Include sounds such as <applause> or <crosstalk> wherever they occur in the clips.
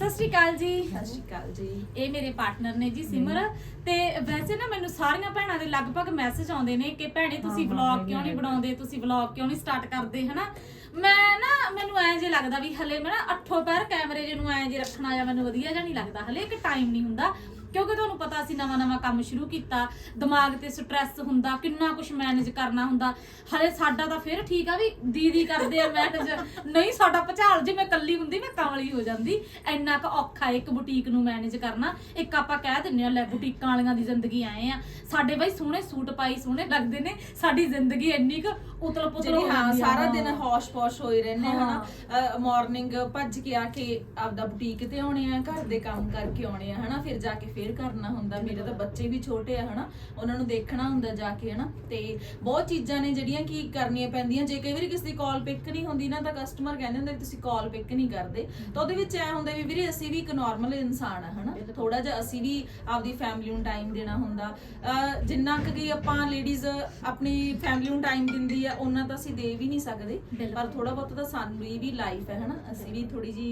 ਸਤਿ ਸ਼੍ਰੀ ਅਕਾਲ ਜੀ। ਸਤਿ ਸ਼੍ਰੀ ਅਕਾਲ ਜੀ। ਇਹ ਮੇਰੇ ਪਾਰਟਨਰ ਨੇ ਜੀ ਸਿਮਰ। ਤੇ ਵੈਸੇ ਨਾ ਮੈਨੂੰ ਸਾਰੀਆਂ ਭੈਣਾਂ ਦੇ ਲਗਭਗ ਮੈਸੇਜ ਆਉਂਦੇ ਨੇ ਕਿ ਭੈਣੇ ਤੁਸੀਂ ਵਲੌਗ ਕਿਉਂ ਨਹੀਂ। ਬਣਾਉਂਦੇ? ਤੁਸੀਂ ਵਲੌਗ ਕਿਉਂ ਨਹੀਂ ਸਟਾਰਟ ਕਰਦੇ ਹਨਾ? ਮੈਂ ਨਾ ਮੈਨੂੰ ਐਂ ਜੇ ਲੱਗਦਾ ਵੀ ਹਲੇ ਮੈਂ ਨਾ ਅੱਠੋ ਪੈਰ ਕੈਮਰੇ ਜੇ ਨੂੰ ਐਂ ਜੇ ਰੱਖਣਾ ਜਾਂ ਮੈਨੂੰ ਵਧੀਆ ਜਾਂ ਨਹੀਂ ਲੱਗਦਾ ਹਲੇ ਇੱਕ ਟਾਈਮ ਨਹੀਂ ਹੁੰਦਾ। ਕਿਉਂਕਿ ਤੁਹਾਨੂੰ ਪਤਾ ਸੀ ਨਵਾਂ ਨਵਾਂ ਕੰਮ ਸ਼ੁਰੂ ਕੀਤਾ, ਦਿਮਾਗ ਤੇ ਸਟ੍ਰੈਸ ਹੁੰਦਾ, ਕਿੰਨਾ ਕੁਝ ਮੈਨੇਜ ਕਰਨਾ ਹੁੰਦਾ। ਹਲੇ ਸਾਡਾ ਤਾਂ ਫਿਰ ਠੀਕ ਆ ਵੀ ਦੀਦੀ ਕਰਦੇ ਆ ਮੈਨੇਜ ਨਹੀਂ, ਸਾਡਾ ਭਚਾਲ ਜੇ ਮੈਂ ਇਕੱਲੀ ਹੁੰਦੀ, ਮੈਂ ਕਮਲੀ ਹੋ ਜਾਂਦੀ। ਇੰਨਾ ਕੁ ਔਖਾ ਇੱਕ ਬੁਟੀਕ ਨੂੰ ਮੈਨੇਜ ਕਰਨਾ। ਇੱਕ ਆਪਾਂ ਕਹਿ ਦਿੰਨੇ ਆ, ਲੈ ਬੁਟੀਕਾਂ ਵਾਲੀਆਂ ਦੀ ਜ਼ਿੰਦਗੀ ਆਏ ਆ। ਸਾਡੇ ਬਾਈ ਸੋਹਣੇ ਸੂਟ ਪਾਈ, ਸੋਹਣੇ ਲੱਗਦੇ ਨੇ। ਸਾਡੀ ਜ਼ਿੰਦਗੀ ਇੰਨੀ ਕੁ ਉਤਲ ਪੁਤਲ ਜਿਹੜੀ ਹੋ। ਸਾਰਾ ਦਿਨ ਹੌਸ਼-ਪੌਸ਼ ਹੋਏ ਰਹਿੰਦੇ ਹਾਂ। ਹਨਾ ਮਾਰਨਿੰਗ ਭੱਜ ਕੇ ਆ ਕੇ ਆਪਦਾ ਬੁਟੀਕ ਤੇ ਆਉਣੇ ਆ ਘਰ ਦੇ ਕੰਮ ਕਰਕੇ ਆਉਣੇ ਆ ਹਨਾ? ਫਿਰ ਜਾ ਕੇ ਫੇਰ ਕਰਨਾ ਹੁੰਦਾ। ਮੇਰੇ ਤਾਂ ਬੱਚੇ ਵੀ ਛੋਟੇ ਆ ਹਨਾ? ਉਹਨਾਂ ਨੂੰ ਦੇਖਣਾ ਹੁੰਦਾ ਜਾ ਕੇ ਹਨਾ? ਤੇ ਬਹੁਤ ਚੀਜ਼ਾਂ ਨੇ ਜਿਹੜੀਆਂ ਕੀ ਕਰਨੀਆਂ ਪੈਂਦੀਆਂ। ਜੇ ਕਈ ਵਾਰੀ ਕਿਸੇ ਦੀ ਕਾਲ ਪਿਕ ਨਹੀਂ ਹੁੰਦੀ ਨਾ ਤਾਂ ਕਸਟਮਰ ਕਹਿੰਦੇ ਹੁੰਦੇ ਵੀ ਤੁਸੀਂ ਕਾਲ ਪਿਕ ਨਹੀਂ ਕਰਦੇ। ਤਾਂ ਉਹਦੇ ਵਿੱਚ ਐ ਹੁੰਦਾ ਵੀ ਵੀਰੇ ਅਸੀਂ ਵੀ ਇੱਕ ਨਾਰਮਲ ਇਨਸਾਨ ਆ ਹਨਾ? ਥੋੜਾ ਜਿਹਾ ਅਸੀਂ ਵੀ ਆਪਦੀ ਫੈਮਿਲੀ ਨੂੰ ਟਾਈਮ ਦੇਣਾ ਹੁੰਦਾ। ਅਹ ਜਿੰਨਾ ਕੁ ਕਿ ਆਪਾਂ ਲੇਡੀਜ਼ ਆਪਣੀ ਫੈਮਿਲੀ ਨੂੰ ਟਾਈਮ ਦਿੰਦੀ ਆ ਉਹਨਾਂ ਤਾਂ ਅਸੀਂ ਦੇ ਵੀ ਨਹੀਂ ਸਕਦੇ। ਪਰ ਥੋੜਾ ਬਹੁਤ ਤਾਂ ਸਾਨੂੰ ਵੀ ਲਾਈਫ ਹੈ ਹਨਾ ਅਸੀਂ ਵੀ ਥੋੜੀ ਜੀ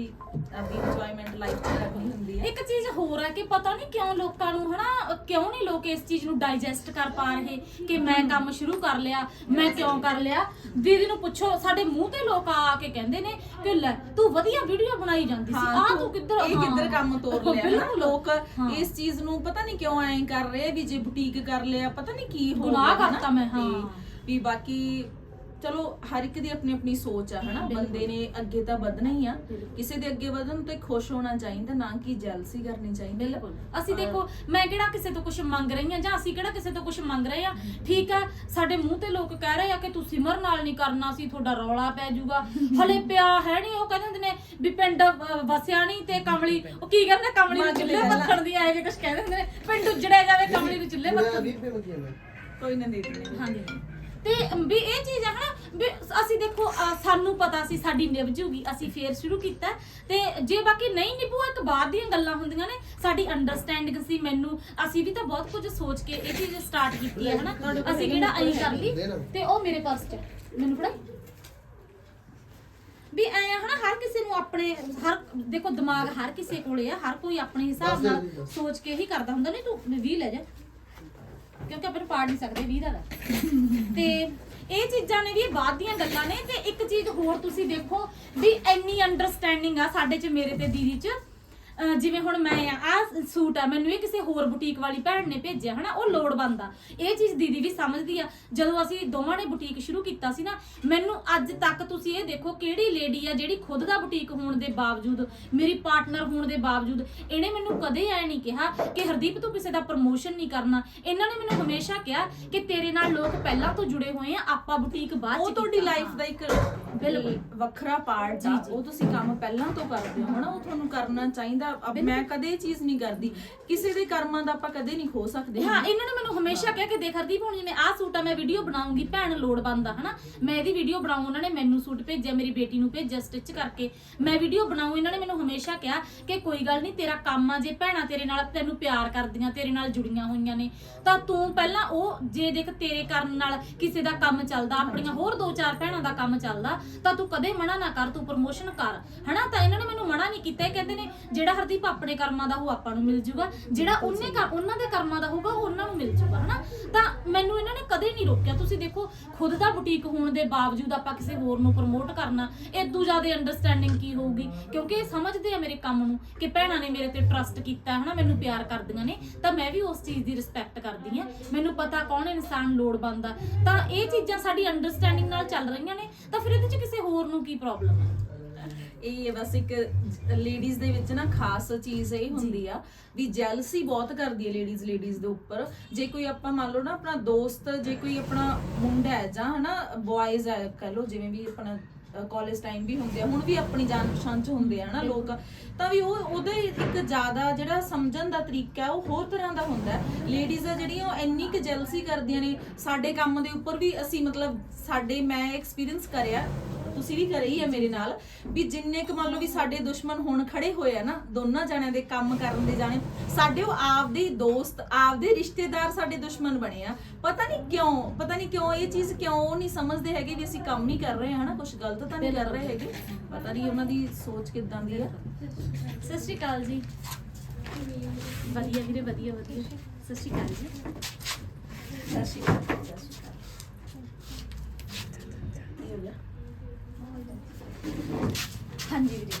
ਆਪਦੀ ਇੰਜੋਇਮੈਂਟ ਲਾਈਫ ਚ ਕਰਨੀ ਹੁੰਦੀ ਹੈ ਇੱਕ ਚੀਜ਼ ਹੋਰ ਹੈ ਕਿ ਪਤਾ ਨਹੀਂ ਕਿਉਂ ਲੋਕਾਂ ਨੂੰ ਹਨਾ ਕਿਉਂ ਨਹੀਂ ਲੋਕ ਇਸ ਚੀਜ਼ ਨੂੰ ਡਾਈਜੈਸਟ ਕਰ ਪਾ ਰਹੇ ਕਿ ਮੈਂ ਕੰਮ ਸ਼ੁਰੂ ਕਰ ਲਿਆ ਮੈਂ ਕਿਉਂ ਕਰ ਲਿਆ ਦੀਦੀ ਨੂੰ ਪੁੱਛੋ ਸਾਡੇ ਮੂੰਹ ਤੇ ਲੋਕ ਆ ਕੇ ਕਹਿੰਦੇ ਨੇ ਕਿ ਲੈ ਤੂੰ ਵਧੀਆ ਵੀਡੀਓ ਬਣਾਈ ਜਾਂਦੀ ਸੀ ਆ ਤੂੰ ਕਿੱਧਰ ਇਹ। ਕਿੱਧਰ ਕੰਮ ਤੋਰ ਲਿਆ। ਲੋਕ। ਇਸ ਚੀਜ਼ ਨੂੰ ਪਤਾ ਨਹੀਂ ਕਿਉਂ ਐਂ ਕਰ ਰਹੇ ਆ ਵੀ ਜੇ ਬੁਟੀਕ ਕਰ ਲਿਆ ਪਤਾ ਨਹੀਂ ਕੀ ਹੋ ਗਿਆ। ਕਰਤਾ ਮੈਂ, ਹਾਂ। ਵੀ ਬਾਕੀ ਚਲੋ ਹਰ ਇੱਕ ਦੀ ਆਪਣੀ ਆਪਣੀ ਸੋਚ ਆ ਹਨਾ। ਬੰਦੇ ਨੇ ਅੱਗੇ ਤਾਂ ਵਧਣਾ ਹੀ ਆ। ਕਿਸੇ ਦੇ ਅੱਗੇ ਵਧਣ ਤੇ ਖੁਸ਼ ਹੋਣਾ ਚਾਹੀਦਾ ਨਾ ਕਿ ਜੈਲਸੀ ਕਰਨੀ ਚਾਹੀਦੀ। ਆ। ਬਿਲਕੁਲ। ਅਸੀਂ ਦੇਖੋ ਮੈਂ ਕਿਹੜਾ ਕਿਸੇ ਤੋਂ ਕੁਝ ਮੰਗ ਰਹੀ ਹਾਂ ਜਾਂ ਅਸੀਂ ਕਿਹੜਾ ਕਿਸੇ ਤੋਂ ਕੁਝ ਮੰਗ ਰਹੇ ਆ ਠੀਕ ਆ ਸਾਡੇ ਮੂੰਹ ਤੇ ਲੋਕ ਕਹਿ ਰਹੇ ਆ ਕਿ ਤੂੰ ਸਿਮਰ ਨਾਲ ਨਹੀਂ ਕਰਨਾ ਸੀ ਤੁਹਾਡਾ ਰੌਲਾ ਪੈ ਜਾਊਗਾ। ਹਲੇ ਪਿਆ ਹੈ ਨਹੀਂ ਉਹ ਕਹਿੰਦੇ ਹੁੰਦੇ ਨੇ ਵੀ ਪਿੰਡ ਵਸਿਆ ਨਹੀਂ ਤੇ ਕਮਲੀ ਉਹ ਕੀ ਕਹਿੰਦੇ ਕਮਲੀ ਨੂੰ ਚੁੱਲ੍ਹੇ। ਮੱਥਣ ਦੀ ਆਏ ਜੇ ਕੁਝ ਕਹਿੰਦੇ ਹੁੰਦੇ ਨੇ। ਪਿੰਡ ਉੱਜੜਿਆ ਜਾਵੇ ਕਮਲੀ ਨੂੰ ਚੁੱਲ੍ਹੇ ਮੱਥਣ ਦੀ। ਕੋਈ ਨਾ ਦੇ ਹਾਂਜੀ। ਤੇ ਵੀ ਇਹ ਚੀਜ਼ ਆ ਹਨਾ ਵੀ ਅਸੀਂ ਦੇਖੋ ਅਹ ਸਾਨੂੰ ਪਤਾ ਸੀ ਸਾਡੀ ਨਿਭ ਜੂਗੀ ਅਸੀਂ ਫੇਰ ਸ਼ੁਰੂ ਕੀਤਾ। ਤੇ ਜੇ ਬਾਕੀ ਨਹੀਂ ਨਿਭੂ ਇੱਕ ਬਾਅਦ ਦੀਆਂ ਗੱਲਾਂ ਹੁੰਦੀਆਂ ਨੇ ਸਾਡੀ ਅੰਡਰਸਟੈਂਡਿੰਗ ਸੀ ਮੈਨੂੰ। ਅਸੀਂ ਵੀ ਤਾਂ ਬਹੁਤ ਕੁਝ ਸੋਚ ਕੇ ਇਹ ਚੀਜ਼ ਸਟਾਰਟ ਕੀਤੀ ਹੈ ਹਨਾ। ਅਸੀਂ ਕਿਹੜਾ ਐਂ ਕਰ ਲਈ ਤੇ ਉਹ ਮੇਰੇ ਪਰਸ 'ਚ ਮੈਨੂੰ ਫੜਾਈ ਵੀ ਐ ਹਨਾ ਹਰ ਕਿਸੇ ਨੂੰ ਆਪਣੇ ਹਰ ਦੇਖੋ ਦਿਮਾਗ ਹਰ ਕਿਸੇ ਕੋਲੇ ਆ ਹਰ ਕੋਈ ਆਪਣੇ ਹਿਸਾਬ ਨਾਲ ਸੋਚ ਕੇ ਹੀ ਕਰਦਾ ਹੁੰਦਾ। ਨਹੀਂ ਤੂੰ 20 ਲੈ ਜਾ। ਕਿਉਂਕਿ ਆਪਾਂ ਨੂੰ ਪਾੜ ਨਹੀਂ ਸਕਦੇ 20 ਦਾ ਤੇ। ਇਹ ਚੀਜ਼ਾਂ ਨੇ ਵੀ, ਇਹ ਬਾਅਦ ਦੀਆਂ ਗੱਲਾਂ ਨੇ। ਤੇ ਇੱਕ ਚੀਜ਼ ਹੋਰ ਤੁਸੀਂ ਦੇਖੋ ਵੀ ਇੰਨੀ ਅੰਡਰਸਟੈਂਡਿੰਗ ਆ ਸਾਡੇ ਚ, ਮੇਰੇ ਤੇ ਦੀਦੀ ਚ ਅਹ ਜਿਵੇਂ ਹੁਣ ਮੈਂ ਆ ਆ ਸੂਟ ਆ ਮੈਨੂੰ ਇਹ ਕਿਸੇ ਹੋਰ ਬੁਟੀਕ ਵਾਲੀ ਭੈਣ ਨੇ ਭੇਜਿਆ ਹਨਾ ਉਹ ਲੋੜ ਬੰਦਾ ਇਹ ਚੀਜ਼ ਦੀਦੀ ਵੀ ਸਮਝਦੀ ਆ ਜਦੋਂ ਅਸੀਂ ਦੋਵਾਂ ਨੇ ਬੁਟੀਕ ਸ਼ੁਰੂ ਕੀਤਾ ਸੀ ਨਾ ਮੈਨੂੰ ਅੱਜ ਤੱਕ ਤੁਸੀਂ ਇਹ ਦੇਖੋ ਕਿਹੜੀ ਲੇਡੀ ਆ ਜਿਹੜੀ ਖੁਦ ਦਾ ਬੁਟੀਕ ਹੋਣ ਦੇ ਬਾਵਜੂਦ ਮੇਰੀ ਪਾਰਟਨਰ ਹੋਣ ਦੇ ਬਾਵਜੂਦ ਇਹਨੇ ਮੈਨੂੰ ਕਦੇ ਐ ਨਹੀਂ ਕਿਹਾ ਕਿ ਹਰਦੀਪ ਤੂੰ ਕਿਸੇ ਦਾ ਪ੍ਰਮੋਸ਼ਨ ਨਹੀਂ ਕਰਨਾ ਇਹਨਾਂ ਨੇ ਮੈਨੂੰ ਹਮੇਸ਼ਾ ਕਿਹਾ ਕਿ ਤੇਰੇ ਨਾਲ ਲੋਕ ਪਹਿਲਾਂ ਤੋਂ ਜੁੜੇ ਹੋਏ ਆ ਆਪਾਂ ਬੁਟੀਕ ਬਾਅਦ ਚ ਉਹ ਤੁਹਾਡੀ ਕੀਤਾ। ਲਾਈਫ ਦਾ ਇੱਕ ਬਿਲਕੁਲ। ਵੱਖਰਾ ਪਾਰਟ ਆ। ਉਹ ਤੁਸੀਂ ਕੰਮ ਪਹਿਲਾਂ ਤੋਂ ਕਰਦੇ ਹੋ ਹਨਾ? ਉਹ ਤੁਹਾਨੂੰ ਕਰਨਾ ਚਾਹੀਦਾ। ਅਬ ਮੈਂ ਕਦੇ ਇਹ ਚੀਜ਼ ਨਹੀਂ ਕਰਦੀ। ਕਿਸੇ ਦੇ ਕਰਮਾਂ ਦਾ ਆਪਾਂ ਕਦੇ ਨਹੀਂ ਖੋ ਸਕਦੇ। ਹਾਂ ਇਹਨਾਂ ਨੇ ਮੈਨੂੰ ਹਮੇਸ਼ਾ ਕਿਹਾ ਕਿ ਦੇਖ ਹਰਦੀਪ ਹੁਣ ਜਿਵੇਂ ਆਹ ਸੂਟ ਆ ਮੈਂ ਵੀਡੀਓ ਬਣਾਉਂਗੀ ਭੈਣ ਲੋੜ ਬੰਦਾ ਹਨਾ? ਮੈਂ ਇਹਦੀ ਵੀਡੀਓ ਬਣਾਉਂ ਉਹਨਾਂ ਨੇ ਮੈਨੂੰ ਸੂਟ ਭੇਜਿਆ ਮੇਰੀ ਬੇਟੀ ਨੂੰ ਭੇਜਿਆ ਸਟਿਚ ਕਰਕੇ। ਮੈਂ ਵੀਡੀਓ ਬਣਾਉਂ ਇਹਨਾਂ ਨੇ ਮੈਨੂੰ ਹਮੇਸ਼ਾ ਕਿਹਾ ਕਿ ਕੋਈ ਗੱਲ ਨਹੀਂ ਤੇਰਾ ਕੰਮ ਆ ਜੇ ਭੈਣਾਂ ਤੇਰੇ ਨਾਲ ਤੈਨੂੰ ਪਿਆਰ ਕਰਦੀਆਂ ਤੇਰੇ ਨਾਲ ਜੁੜੀਆਂ ਹੋਈਆਂ ਨੇ ਤਾਂ ਤੂੰ ਪਹਿਲਾਂ ਉਹ ਜੇ ਦੇਖ ਤੇਰੇ ਕਰਨ ਨਾਲ ਕਿਸੇ ਦਾ ਕੰਮ ਚੱਲਦਾ ਆਪਣੀਆਂ ਹੋਰ ਦੋ ਚਾਰ ਭੈਣਾਂ ਦਾ ਕੰਮ ਚੱਲਦਾ ਤਾਂ ਤੂੰ ਕਦੇ ਮਨਾ ਨਾ ਕਰ ਤੂੰ ਪ੍ਰਮੋਸ਼ਨ ਕਰ। ਹਨਾ? ਤਾਂ ਇਹਨਾਂ ਨੇ ਮੈਨੂੰ ਮਨਾ ਨਹੀਂ ਕੀਤਾ। ਇਹ ਕਹਿੰਦੇ ਨੇ ਜਿਹੜਾ ਹਰਦੀਪ ਆਪਣੇ ਕਰਮਾਂ ਦਾ ਉਹ ਆਪਾਂ ਨੂੰ ਮਿਲ ਜੂਗਾ। ਜਿਹੜਾ ਉਹਨੇ ਕਰ ਉਹਨਾਂ ਦੇ ਕਰਮਾਂ ਦਾ ਹੋਊਗਾ ਉਹ ਉਹਨਾਂ ਨੂੰ ਮਿਲ ਜੂਗਾ ਹਨਾ? ਤਾਂ ਮੈਨੂੰ ਇਹਨਾਂ ਨੇ ਕਦੇ ਨਹੀਂ ਰੋਕਿਆ। ਤੁਸੀਂ ਦੇਖੋ ਖੁਦ ਦਾ ਬੁਟੀਕ ਹੋਣ ਦੇ ਬਾਵਜੂਦ ਆਪਾਂ ਕਿਸੇ ਹੋਰ ਨੂੰ ਪ੍ਰਮੋਟ ਕਰਨਾ ਇਦੋਂ ਜ਼ਿਆਦਾ ਅੰਡਰਸਟੈਂਡਿੰਗ ਕੀ ਹੋਊਗੀ? ਕਿਉਂਕਿ ਇਹ ਸਮਝਦੇ ਆ ਮੇਰੇ ਕੰਮ ਨੂੰ ਕਿ ਭੈਣਾਂ ਨੇ ਮੇਰੇ ਤੇ ਟਰਸਟ ਕੀਤਾ ਹਨਾ? ਮੈਨੂੰ ਪਿਆਰ ਕਰਦੀਆਂ ਨੇ। ਤਾਂ ਮੈਂ ਵੀ ਉਸ ਚੀਜ਼ ਦੀ ਰਿਸਪੈਕਟ ਕਰਦੀ ਆ ਮੈਨੂੰ ਪਤਾ ਕੌਣ ਇਨਸਾਨ ਲੋੜ ਬੰਦਾ ਤਾਂ ਇਹ ਚੀਜ਼ਾਂ ਸਾਡੀ ਅੰਡਰਸਟੈਂਡਿੰਗ ਨਾਲ ਚੱਲ ਰਹੀਆਂ ਨੇ। ਤਾਂ ਫਿਰ ਇਹਦੇ ਚ ਕਿਸੇ ਹੋਰ ਨੂੰ ਕੀ ਪ੍ਰੋਬਲਮ ਹੈ ਇਹ ਬਸ ਇੱਕ ਲੇਡੀਜ਼ ਦੇ ਵਿੱਚ ਨਾ ਖਾਸ ਚੀਜ਼ ਇਹ ਹੁੰਦੀ ਆ ਵੀ ਜੈਲਸੀ ਬਹੁਤ ਕਰਦੀ ਹੈ ਲੇਡੀਜ਼ ਲੇਡੀਜ਼ ਦੇ ਉੱਪਰ। ਜੇ ਕੋਈ ਆਪਾਂ ਮੰਨ ਲਓ ਨਾ ਆਪਣਾ ਦੋਸਤ ਜੇ ਕੋਈ ਆਪਣਾ ਮੁੰਡਾ ਹੈ ਜਾਂ ਹਨਾ ਬॉयਜ਼ ਹੈ ਕਹ ਲਓ ਜਿਵੇਂ ਵੀ ਆਪਣਾ ਕਾਲਜ ਟਾਈਮ ਵੀ ਹੁੰਦੇ ਆ, ਹੁਣ ਵੀ ਆਪਣੀ ਜਾਣ ਪਛਾਣ ਚ ਹੁੰਦੇ ਆ ਨਾ ਲੋਕ। ਤਾਂ ਵੀ ਉਹ, ਉਹਦੇ ਇੱਕ ਜ਼ਿਆਦਾ ਜਿਹੜਾ ਸਮਝਣ ਦਾ ਤਰੀਕਾ ਉਹ ਹੋਰ ਤਰ੍ਹਾਂ ਦਾ ਹੁੰਦਾ ਹੈ। ਲੇਡੀਜ਼ ਆ ਜਿਹੜੀਆਂ, ਉਹ ਇੰਨੀ ਕੁ ਜੈਲਸੀ ਕਰਦੀਆਂ ਨੇ, ਸਾਡੇ ਕੰਮ ਦੇ ਉੱਪਰ ਵੀ ਅਸੀਂ ਮਤਲਬ ਸਾਡੇ, ਮੈਂ ਐਕਸਪੀਰੀਅੰਸ ਕਰਿਆ ਤੁਸੀਂ ਵੀ ਕਰੇ ਹੀ ਆ ਮੇਰੇ ਨਾਲ ਵੀ ਜਿੰਨੇ ਕੁ ਮੰਨ ਲਓ ਵੀ ਸਾਡੇ ਦੁਸ਼ਮਣ ਹੁਣ ਖੜੇ ਹੋਏ ਆ ਨਾ ਦੋਨਾਂ ਜਣਿਆਂ ਦੇ ਕੰਮ ਕਰਨ ਦੇ ਜਾਣੇ ਸਾਡੇ ਉਹ ਆਪਦੇ ਹੀ ਦੋਸਤ ਆਪਦੇ ਰਿਸ਼ਤੇਦਾਰ ਸਾਡੇ ਦੁਸ਼ਮਣ ਬਣੇ ਆ। ਪਤਾ ਨਹੀਂ ਕਿਉਂ ਪਤਾ ਨਹੀਂ ਕਿਉਂ ਇਹ ਚੀਜ਼ ਕਿਉਂ ਉਹ ਨਹੀਂ ਸਮਝਦੇ ਹੈਗੇ ਵੀ ਅਸੀਂ ਕੰਮ ਨਹੀਂ ਕਰ ਰਹੇ ਹਾਂ ਹਨਾ? ਕੁਝ ਗਲਤ ਤਾਂ ਨਹੀਂ ਕਰ ਰਹੇ ਹੈਗੇ। ਪਤਾ ਨਹੀਂ ਉਹਨਾਂ ਦੀ ਸੋਚ ਕਿਦਾਂ ਦੀ ਆ। ਸਤਿ ਸ਼੍ਰੀ ਅਕਾਲ ਜੀ। ਵਧੀਆ ਵੀਰੇ ਵਧੀਆ ਵਧੀਆ। ਸਤਿ ਸ਼੍ਰੀ ਅਕਾਲ ਜੀ। ਸਤਿ ਸ਼੍ਰੀ ਅਕਾਲ ਸਤਿ ਸ਼੍ਰੀ ਅਕਾਲ ਇਹ ਹੋ ਗਿਆ। ਹਾਂਜੀ ਵੀਰੇ।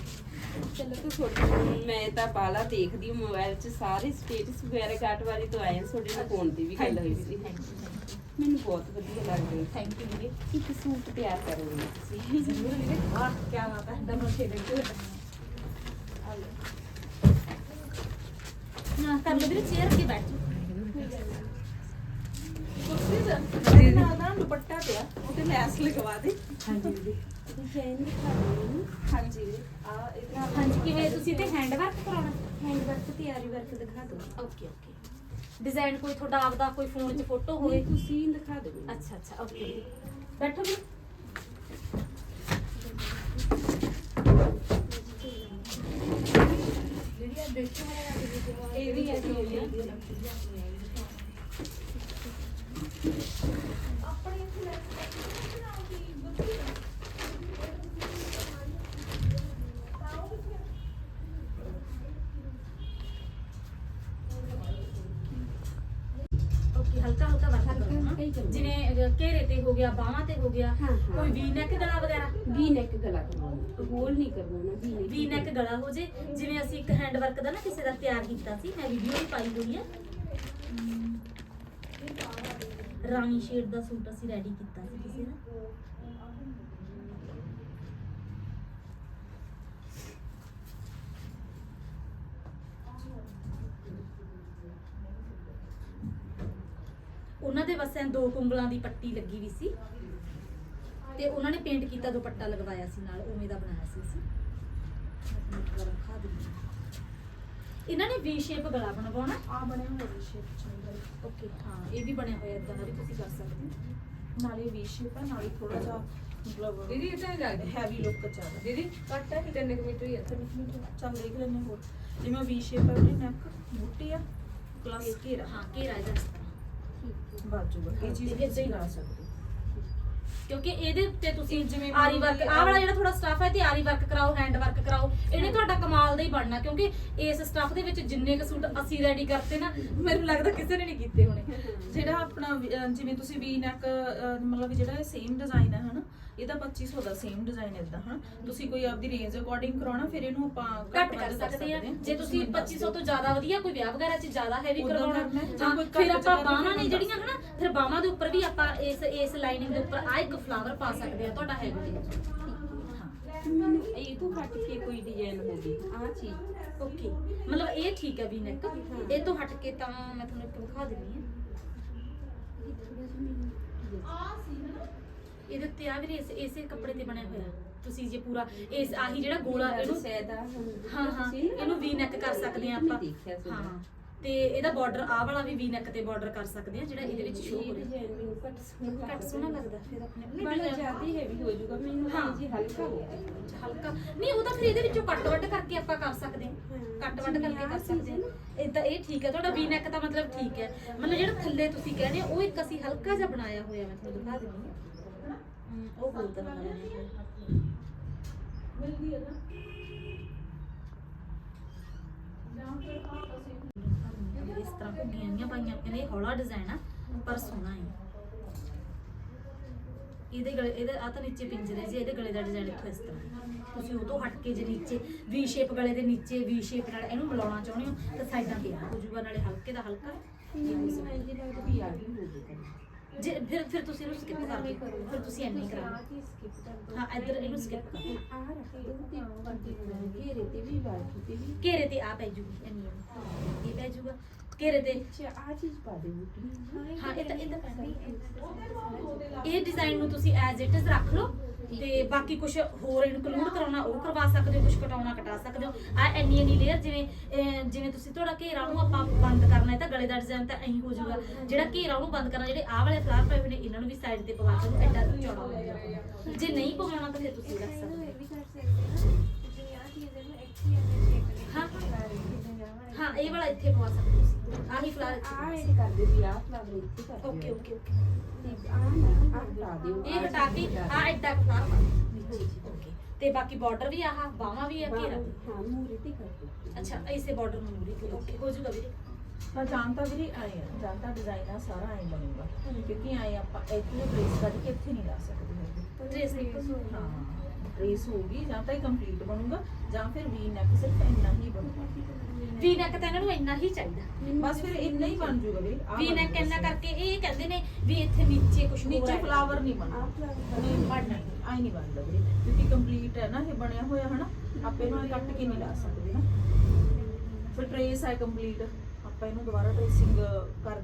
ਚਲੋ ਤੂੰ ਤੁਹਾਡੀ ਮੈਂ ਤਾਂ ਬਾਲਾ ਦੇਖਦੀ ਹਾਂ ਮੋਬਾਈਲ 'ਚ ਸਾਰੇ ਸਟੇਟਸ ਵਗੈਰਾ ਕਾਟ ਵਾਲੀ ਤੋਂ ਆਏ ਆ ਤੁਹਾਡੇ ਨਾਲ ਫੋਨ ਤੇ ਵੀ ਗੱਲ ਹੋਈ ਸੀ। ਮੈਨੂੰ ਬਹੁਤ ਵਧੀਆ ਲੱਗਦਾ ਥੈਂਕ ਯੂ ਵੀਰੇ। ਇੱਕ ਸੂਟ ਤਿਆਰ ਕਰੋ ਮੈਨੂੰ ਤੁਸੀਂ। ਜ਼ਰੂਰ ਵੀਰੇ। ਵਾਹ ਕੀ ਬਾਤ ਹੈ। ਦਮਨ ਖੇਡ ਕੇ ਨਾ ਕਰ ਲਓ ਵੀਰੇ ਚੇਅਰ ਕੇ ਬੈਠ ਕੁਰਸੀ ਤੇ। ਨਾ ਨਾ ਦੁਪੱਟਾ ਪਿਆ ਉਹ ਤੇ ਲੈਸ ਲਗਵਾ ਦੇ। ਹਾਂਜੀ ਦੀਦੀ ਡਿਜ਼ਾਈਨ ਦਿਖਾ ਦਿਓ ਮੈਨੂੰ ਹਾਂਜੀ ਵੀਰੇ ਆ ਇਹਦਾ ਹਾਂਜੀ ਕਿਵੇਂ ਤੁਸੀਂ ਤੇ ਹੈਂਡ ਵਰਕ ਕਰਾਉਣਾ ਹੈਂਡ ਵਰਕ ਤਿਆਰੀ ਵਰਕ ਦਿਖਾ ਦਿਓ ਓਕੇ ਓਕੇ ਡਿਜ਼ਾਈਨ ਕੋਈ ਤੁਹਾਡਾ ਆਪਦਾ ਕੋਈ ਫੋਨ 'ਚ ਫੋਟੋ ਹੋਵੇ ਹੋਏ ਤੁਸੀਂ ਦਿਖਾ ਦਿਓ ਮੈਨੂੰ। ਅੱਛਾ ਅੱਛਾ ਓਕੇ ਬੈਠੋ ਵੀ ਇਹ ਵੀ ਹੈ ਜੀ ਓਕੇ ਹਲਕਾ ਹਲਕਾ ਵਰਕ ਹਲਕਾ। ਹਲਕਾ ਹੀ ਕਰਨਾ। ਜਿਵੇਂ ਘੇਰੇ ਤੇ ਹੋ ਗਿਆ ਬਾਹਾਂ ਤੇ ਹੋ ਗਿਆ ਹਾਂ, ਹਾਂ। ਕੋਈ ਵੀ ਨੈਕ ਗਲਾ ਵਗੈਰਾ ਵੀ ਨੈਕ ਗਲਾ ਕਰਵਾਉਣਾ ਹੋਲ ਨਹੀਂ ਕਰਵਾਉਣਾ ਵੀ ਨੈਕ ਵੀ ਨੈਕ ਗਲਾ ਹੋ ਜੇ ਜਿਵੇਂ ਅਸੀਂ ਇੱਕ ਹੈਂਡ ਵਰਕ ਦਾ ਨਾ ਕਿਸੇ ਦਾ ਤਿਆਰ ਕੀਤਾ ਸੀ ਮੈਂ ਵੀਡੀਓ ਵੀ ਪਾਈ ਹੋਈ ਹੈ ਰਾਣੀ ਸ਼ੇਡ ਦਾ ਸੂਟ ਅਸੀਂ ਰੈਡੀ ਕੀਤਾ ਸੀ ਕਿਸੇ ਦਾ ਉਹਨਾਂ ਦੇ ਕੁੰਗਲਾਂ ਦੀ ਪੱਟੀ ਲੱਗੀ ਵੀ ਸੀ। ਤੇ ਉਹਨਾਂ ਨੇ ਪੇਂਟ ਕੀਤਾ ਦੁਪੱਟਾ ਲਗਵਾਇਆ ਸੀ ਨਾਲ ਉਵੇਂ ਦਾ ਬਣਾਇਆ ਸੀ ਅਸੀਂ। ਇਹਨਾਂ ਨੇ ਵੀ ਸ਼ੇਪ ਗਲਾ ਬਣਵਾਉਣਾ। ਆ ਬਣਿਆ ਹੋਇਆ ਸ਼ੇਪ ਚ ਓਕੇ ਹਾਂ ਇਹ ਵੀ ਬਣਿਆ ਹੋਇਆ ਇਦਾਂ ਦਾ ਵੀ ਤੁਸੀਂ ਕਰ ਸਕਦੇ ਹੋ। ਨਾਲੇ ਵੀ ਸ਼ੇਪ ਆ ਨਾਲੇ ਥੋੜਾ ਜਿਹਾ ਮਤਲਬ ਦੀਦੀ ਇਹ ਤਾਂ ਲੱਗਦਾ ਹੈਵੀ ਲੁੱਕ ਚ ਆ ਦੀਦੀ ਕੱਟ ਹੈ ਕਿੰਨੇ ਕੁ ਮੀਟਰ ਹੀ ਹੈ ਚੱਲ ਦੇਖ ਲੈਂਦੇ ਹੋਰ। ਜਿਵੇਂ ਵੀ ਸ਼ੇਪ ਹੈ ਉਹਦੀ ਨੈਕ ਮੋਟੀ ਆ ਪਲੱਸ ਘੇਰਾ। ਹਾਂ ਘੇਰਾ ਇਹਦਾ। ਇਸ ਤਰ੍ਹਾਂ ਬਾਜੂ ਵੱਲ। ਇਹ ਚੀਜ਼ ਤੇ ਇੱਦਾਂ ਹੀ ਲਾ ਸਕਦੇ ਕਿਉਂਕਿ ਇਹਦੇ ਉੱਤੇ ਤੁਸੀਂ ਜਿਵੇਂ ਆਰੀ ਵਰਕ ਆਹ ਵਾਲਾ ਜਿਹੜਾ ਥੋੜਾ ਸਟਫ ਹੈ ਤੇ ਆਰੀ ਵਰਕ ਕਰਾਓ ਹੈਂਡ ਵਰਕ ਕਰਾਓ ਇਹਨੇ ਤੁਹਾਡਾ ਕਮਾਲ ਦਾ ਹੀ ਬਣਨਾ ਕਿਉਂਕਿ ਇਸ ਸਟਫ ਦੇ ਵਿੱਚ ਜਿੰਨੇ ਕੁ ਸੂਟ ਅਸੀਂ ਰੈਡੀ ਕਰਤੇ ਨਾ ਮੈਨੂੰ ਲੱਗਦਾ ਕਿਸੇ ਨੇ ਨਹੀਂ ਕੀਤੇ ਹੋਣੇ। <laughs> ਜਿਹੜਾ ਆਪਣਾ ਜਿਵੇਂ ਤੁਸੀਂ ਵੀ ਨੈਕ ਮਤਲਬ ਜਿਹੜਾ ਸੇਮ ਡਿਜ਼ਾਈਨ ਹੈ ਹਨਾ ਇਹਦਾ 2500 ਦਾ ਸੇਮ ਡਿਜ਼ਾਈਨ ਇਦਾਂ ਹਨਾ। ਤੁਸੀਂ ਕੋਈ ਆਪਦੀ ਰੇਂਜ ਅਕੋਰਡਿੰਗ ਕਰਾਉਣਾ ਫਿਰ ਇਹਨੂੰ ਆਪਾਂ ਘੱਟ ਕਰ ਸਕਦੇ ਆ। ਹਾਂ। ਜੇ ਤੁਸੀਂ 2500 ਤੋਂ ਜ਼ਿਆਦਾ ਵਧੀਆ ਕੋਈ ਵਿਆਹ ਵਗੈਰਾ 'ਚ ਜ਼ਿਆਦਾ ਹੈਵੀ ਕਰਵਾਉਣਾ ਫਿਰ ਆਪਾਂ ਬਾਹਾਂ ਨੇ ਜਿਹੜੀਆਂ ਹਨਾ ਫਿਰ ਬਾਹਾਂ ਦੇ ਉੱਪਰ ਵੀ ਆਪਾਂ ਇਸ ਇਸ ਲਾਈਨਿੰਗ ਦੇ ਉੱਪਰ ਆ ਇੱਕ ਫਲਾਵਰ ਪਾ ਸਕਦੇ ਆ ਤੁਹਾਡਾ ਹੈਵੀ ਮੈਨੂੰ ਇਹ ਤੋਂ ਹਟ ਕੇ ਕੋਈ ਡਿਜ਼ਾਈਨ ਹੋਵੇ ਆਹ ਚੀਜ਼ ਓਕੇ ਮਤਲਬ ਇਹ ਠੀਕ ਹੈ ਵੀ ਨੈਕ ਇਹ ਤੋਂ ਹਟ ਕੇ ਤਾਂ ਮੈਂ ਤੁਹਾਨੂੰ ਇੱਕ ਦਿਖਾ ਦਿੰਦੀ ਹਾਂ। ਇਹ ਥੋੜਾ ਜਿਹਾ ਮੈਨੂੰ ਇਹਦੇ ਉੱਤੇ ਆ ਵੀ ਇਸ ਇਸੇ ਕੱਪੜੇ ਤੇ ਬਣਿਆ ਹੋਇਆ। ਤੁਸੀਂ ਜੇ ਪੂਰਾ ਇਸ ਆਹੀ ਜਿਹੜਾ ਗੋਲਾ ਇਹਨੂੰ ਹਾਂ ਹਾਂ। ਇਹਨੂੰ ਵੀ ਨੈਕ ਕਰ ਸਕਦੇ ਆ ਆਪਾਂ। ਹਾਂ। ਤੇ ਇਹਦਾ ਬਾਰਡਰ ਆ ਵਾਲਾ ਵੀ ਵੀ ਨੈਕ ਤੇ ਬਾਰਡਰ ਕਰ ਸਕਦੇ ਆ ਜਿਹੜਾ ਇਹਦੇ ਵਿੱਚ ਸ਼ੋ ਹੋ ਇਹ ਰਿਹਾ ਘੱਟ ਸੋਹਣਾ ਲੱਗਦਾ ਫਿਰ ਆਪਣੇ। ਨਹੀਂ ਬੜਾ ਜ਼ਿਆਦਾ ਹੈਵੀ ਹੋ ਜਾਊਗਾ ਮੈਨੂੰ ਹਾਂ। ਜੀ ਹਲਕਾ ਹਲਕਾ। ਨਹੀਂ ਉਹ ਤਾਂ ਫਿਰ ਇਹਦੇ ਵਿੱਚੋਂ ਕੱਟ ਵੱਟ ਕਰਕੇ ਆਪਾਂ ਕਰ ਸਕਦੇ ਹਾਂ। ਕੱਟ ਵੱਟ ਕਰਕੇ ਕਰ ਸਕਦੇ ਹਾਂ। ਇਦਾਂ ਇਹ ਠੀਕ ਹੈ ਤੁਹਾਡਾ ਵੀ ਨੈਕ ਦਾ ਮਤਲਬ ਠੀਕ ਹੈ। ਮਤਲਬ ਜਿਹੜਾ ਥੱਲੇ ਤੁਸੀਂ ਕਹਿੰਦੇ ਉਹ ਇੱਕ ਅਸੀਂ ਹਲਕਾ ਜਿਹਾ ਬਣਾਇਆ ਹੋਇਆ ਮੈਂ ਤੁਹਾਨੂੰ ਦਿਖਾ ਦਿੰਦੀ ਹਾਂ। ਉਹ ਹੋਰ ਤਰ੍ਹਾਂ ਦਾ ਬਣਿਆ ਹੋਇਆ ਮਿਲਦੀ ਹੈ ਨਾ। ਇਸ ਤਰ੍ਹਾਂ ਘੁੱਗੀਆਂ ਜੀਆਂ ਪਾਈਆਂ ਕਹਿੰਦੇ ਹੌਲਾ ਡਿਜ਼ਾਈਨ ਆ, ਪਰ ਸੋਹਣਾ ਹੈ। ਇਹਦੇ ਗਲੇ, ਇਹਦੇ ਆ ਤਾਂ ਨੀਚੇ ਪਿੰਜਰੇ ਜੇ ਇਹਦੇ ਗਲੇ ਦਾ ਡਿਜ਼ਾਈਨ ਇੱਥੋਂ ਇਸ ਤਰ੍ਹਾਂ। ਤੁਸੀਂ ਉਹ ਤੋਂ ਹਟ ਕੇ ਜੇ ਨੀਚੇ ਵੀ ਸ਼ੇਪ ਗਲੇ ਦੇ ਨੀਚੇ ਵੀ ਸ਼ੇਪ ਨਾਲ ਇਹਨੂੰ ਮਿਲਾਉਣਾ ਚਾਹੁੰਦੇ ਹੋ, ਤਾਂ ਸਾਈਡਾਂ ਤੇ ਆ, ਹੋ ਜਾਊਗਾ, ਨਾਲੇ ਹਲਕੇ ਦਾ ਹਲਕਾ। ਮੈਨੂੰ ਇੰਜ ਲੱਗਦਾ ਵੀ ਆ ਗਈ ਹੋ ਜਾਊਗਾ। ਜੇ ਫਿਰ ਫਿਰ ਤੁਸੀਂ ਇਹਨੂੰ ਸਕਿਪ ਕਰ ਦਿਓ। ਫਿਰ ਤੁਸੀਂ ਚੀਜ਼ skip ਕਰ ਦਿਓ। ਹਾਂ ਇੱਧਰ ਇਹਨੂੰ skip ਕਰ ਘੇਰੇ ਤੇ ਵੀ ਘੇਰੇ ਤੇ ਆ ਪੈ ਜੂਗੀ ਇੰਨੀ। ਇਹ ਪੈ ਜੂਗਾ। ਘੇਰੇ ਤੇ ਆ ਚੀਜ਼ ਪਾ ਦੇ ਹਾਂ ਇਹ ਤਾਂ ਇਹ ਤਾਂ ਪੈਣੀ ਇਹ ਡਿਜ਼ਾਈਨ ਨੂੰ ਤੁਸੀਂ ਐਜ਼ ਇਟ ਇਜ਼ ਰੱਖ ਲਓ ਤੇ ਬਾਕੀ ਕੁਝ ਹੋਰ ਇਨਕਲੂਡ ਕਰਾਉਣਾ ਉਹ ਕਰਵਾ ਸਕਦੇ ਹੋ ਕੁਝ ਕਟਾਉਣਾ ਕਟਾ ਸਕਦੇ ਹੋ। ਆ ਇੰਨੀ ਇੰਨੀ ਲੇਅਰ ਜਿਵੇਂ ਜਿਵੇਂ ਤੁਸੀਂ ਥੋੜਾ ਘੇਰਾ ਨੂੰ ਆਪਾਂ ਬੰਦ ਕਰਨਾ ਹੈ ਤਾਂ ਗਲੇ ਦਾ ਡਿਜ਼ਾਈਨ ਤਾਂ ਐਂ ਹੋ ਜਾਊਗਾ। ਜਿਹੜਾ ਘੇਰਾ ਉਹਨੂੰ ਬੰਦ ਕਰਨਾ ਜਿਹੜੇ ਆਹ ਵਾਲੇ ਫਲਾਰ ਪਏ ਹੋਏ ਨੇ ਇਹਨਾਂ ਨੂੰ ਵੀ ਸਾਈਡ ਤੇ ਪਵਾ ਦਿਓ ਐਡਾ ਚੌੜਾ ਹੋ ਜਾਊਗਾ ਜੇ ਨਹੀਂ ਪਵਾਉਣਾ ਤਾਂ ਫਿਰ ਤੁਸੀਂ ਰੱਖ ਸਕਦੇ ਹੋ। ਹਾਂ। ਹਾਂ ਇਹ ਵਾਲਾ ਇੱਥੇ ਪਵਾ ਸਕਦੇ ਹੋ ਤੁਸੀਂ। ਆਹੀ ਫਲਾਰ ਇੱਥੇ ਆ ਇਹ ਕਰ ਦੇ ਵੀ ਆ ਫਲਾਵਰ ਇੱਥੇ ਕਰ ਦਿਓ। ਹੋ। ਓਕੇ ਓਕੇ ਓਕੇ ਤੇ ਆ ਨਾ ਆ ਹਟਾ ਦਿਓ ਇਹ ਹਟਾ ਕੇ ਆ ਐਡਾ ਫਲਾਰ ਦਿਓ। ਓਕੇ ਤੇ ਬਾਕੀ ਬਾਰਡਰ ਵੀ ਆਹ ਬਾਹਾਂ ਵੀ ਆ ਘੇਰਾ ਵੀ ਹਾਂ ਮੂਰੇ ਤੇ ਕਰ ਦਿਓ। ਅੱਛਾ ਇਸੇ ਬਾਰਡਰ ਨੂੰ ਮੂਰੀ ਓਕੇ ਹੋ ਜਾਊਗਾ ਵੀਰੇ। ਤਾਂ ਜਾਣਤਾ ਵੀਰੇ ਆਏ ਆ ਜਾਣਤਾ ਡਿਜ਼ਾਈਨ ਆ ਸਾਰਾ ਐਂ ਬਣੂਗਾ। ਕਿਉਂਕਿ ਆਏ ਆਪਾਂ ਇੱਥੇ ਟ੍ਰੇਸ ਕੱਢ ਕੇ ਇੱਥੇ ਨਹੀਂ ਲਾ ਸਕਦੇ ਹੈਗੇ। ਡਰੈਸ ਨਿਕਲ ਹਾਂ ਟ੍ਰੇਸ ਹੋਊਗੀ ਜਾਂ ਤਾਂ ਇਹ ਕੰਪਲੀਟ ਬਣੂਗਾ ਜਾਂ ਫਿਰ ਵੀ ਨੈਕ ਸਿਰਫ ਇੰਨਾ ਵੀ ਨੈਕ ਤਾਂ ਇਹਨਾਂ ਨੂੰ ਇੰਨਾ ਹੀ ਚਾਹੀਦਾ। ਬਸ ਫਿਰ ਇੰਨਾ ਹੀ ਬਣ ਜੂਗਾ ਆਹ ਵੀ ਬਣ ਨੈਕ ਇੰਨਾ। ਕਰਕੇ ਇਹ ਕਹਿੰਦੇ ਨੇ ਵੀ ਇੱਥੇ ਨੀਚੇ ਕੁਝ ਨੀਚੇ ਫਲਾਵਰ ਨਹੀਂ ਬਣਦਾ ਨਹੀਂ ਬਣਨਾ ਆਈ ਨਹੀਂ। ਬਣਦਾ ਵੀਰੇ ਕਿਉਂਕਿ ਕੰਪਲੀਟ ਹੈ ਨਾ ਇਹ ਬਣਿਆ ਹੋਇਆ ਹਨਾ। ਆਪੇ ਨੂੰ ਇਹ ਕੱਟ ਕੇ ਨਹੀਂ ਲਾ ਸਕਦੇ ਨਾ ਫਿਰ ਟ੍ਰੇਸ ਹੈ ਕੰਪਲੀਟ ਆਪਾਂ ਇਹਨੂੰ ਦੁਬਾਰਾ ਟ੍ਰੇਸਿੰਗ ਕਰ